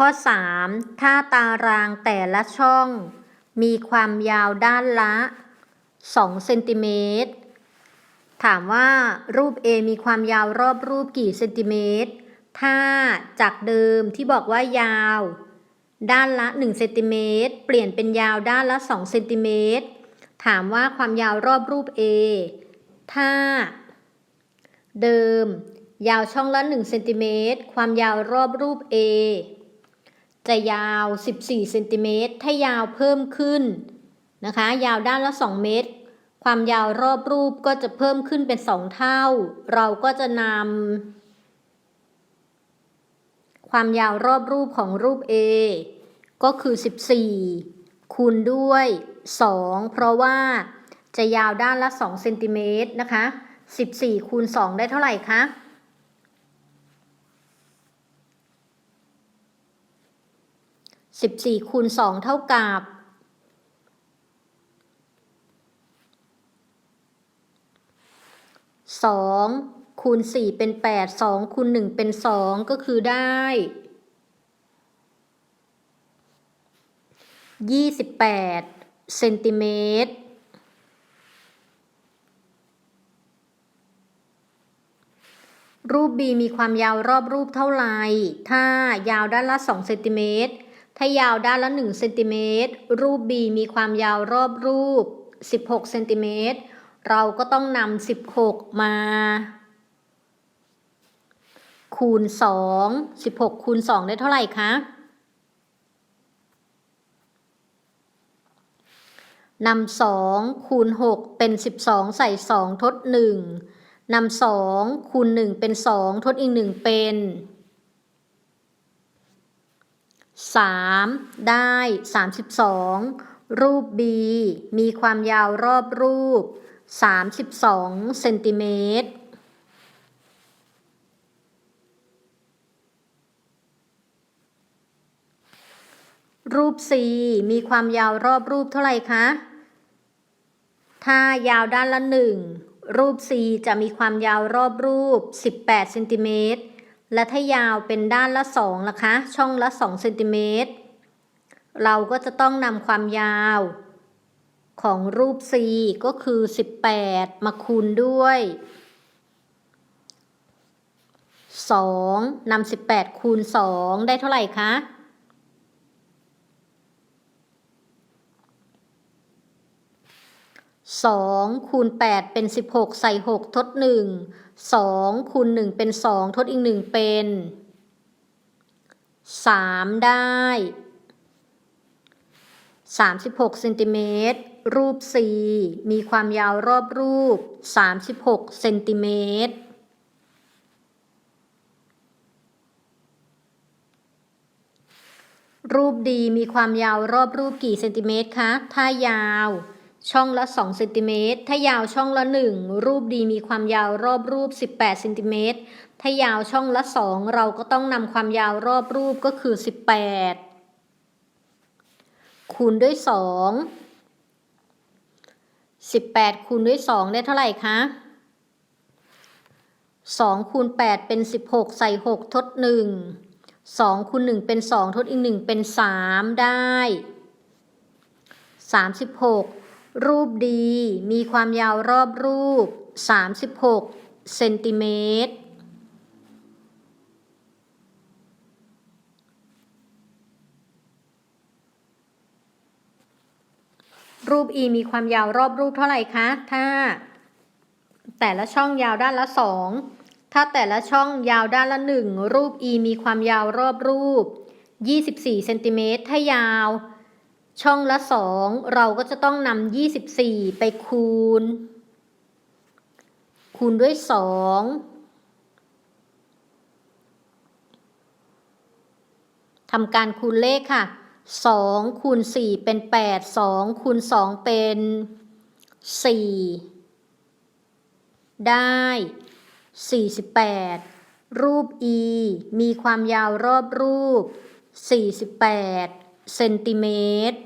ข้อ 3 ถ้าตารางแต่ละช่อง มีความยาวด้านละ 2 เซนติเมตร ถามว่ารูป A มีความยาวรอบรูปกี่เซนติเมตร ถ้าจากเดิมที่บอกว่ายาว ด้านละ 1 เซนติเมตร เปลี่ยนเป็นยาวด้านละ 2 เซนติเมตร ถามว่าความยาวรอบรูป A ถ้า เดิม ยาวช่องละ 1 เซนติเมตร ความยาวรอบรูป A จะยาว 14เซนติเมตรถ้ายาวเพิ่มขึ้นนะคะ ยาวด้านละ 2 เมตร ความยาวรอบรูปก็จะเพิ่มขึ้นเป็น 2 เท่า เราก็จะนำความยาวรอบรูปของรูป A ก็คือ 14 คูณด้วย 2 เพราะว่าจะยาวด้านละ 2 เซนติเมตรนะคะ 14 คูณ 2 ได้เท่าไหร่คะ 14คูณ2เท่ากับ2คูณ4เป็น8 2คูณ1เป็น2ก็คือได้28เซนติเมตรรูป B มีความยาวรอบรูปเท่าไหร่ ถ้ายาวด้านละ2เซนติเมตร ถ้ายาวด้านละ1เซนติเมตรรูป B มีความยาวรอบรูป 16เซนติเมตรเราก็ต้องนำ16 มา คูณ 2 16 คูณ 2 ได้เท่าไหร่คะนำ2คูณ 6 เป็น 12 ใส่ 2 ทด 1นำ2คูณ 1 เป็น 2 ทดอีก 1 เป็น 3 ได้ 32 รูป B มีความยาวรอบรูป 32เซนติเมตรรูป C มีความยาวรอบรูปเท่าไหร่คะ ถ้ายาวด้านละ 1 รูป C จะมีความยาวรอบรูป 18เซนติเมตร และถ้ายาวเป็นด้านละ2ล่ะคะ ช่องละ2เซนติเมตร เราก็จะต้องนำความยาวของรูป C ก็คือ 18 มาคูณด้วย 2นำ18 คูณ 2 ได้เท่าไหร่คะ 2 คูณ 8 เป็น 16 ใส่ 6 ทด 1 2คูณ1เป็น 2 ทดอีก 1 เป็น 3 ได้ 36เซนติเมตรรูป C มีความยาวรอบรูป 36เซนติเมตรรูป D มีความยาวรอบรูปกี่เซนติเมตรคะ ถ้ายาว ช่องละ2เซนติเมตร ถ้ายาวช่องละ 1 รูป D มีความยาวรอบรูป 18เซนติเมตร ถ้ายาวช่องละ 2 เราก็ต้องนำความยาวรอบรูปก็คือ 18 คูณด้วย 2 18 คูณด้วย 2 ได้เท่าไหร่คะ 2 คูณ 8 เป็น 16 ใส่ 6 ทด 1 2คูณ1เป็น 2 ทดอีก 1 เป็น 3 ได้ 36 รูปดี มีความยาวรอบรูป 36 เซนติเมตร รูป E มีความยาวรอบรูปเท่าไหร่คะ ถ้า แต่ละช่องยาวด้านละ 2 ถ้าแต่ละช่องยาวด้านละ 1 รูป E มีความยาวรอบรูป 24 เซนติเมตร ถ้ายาว ช่องละ 2 เราก็จะต้องนำ24 ไปคูณ คูณด้วย 2ทำการคูณเลขค่ะ 2 คูณ 4 เป็น 8 2 คูณ 2 เป็น 4 ได้ 48 รูป E มีความยาวรอบรูป 48เซนติเมตร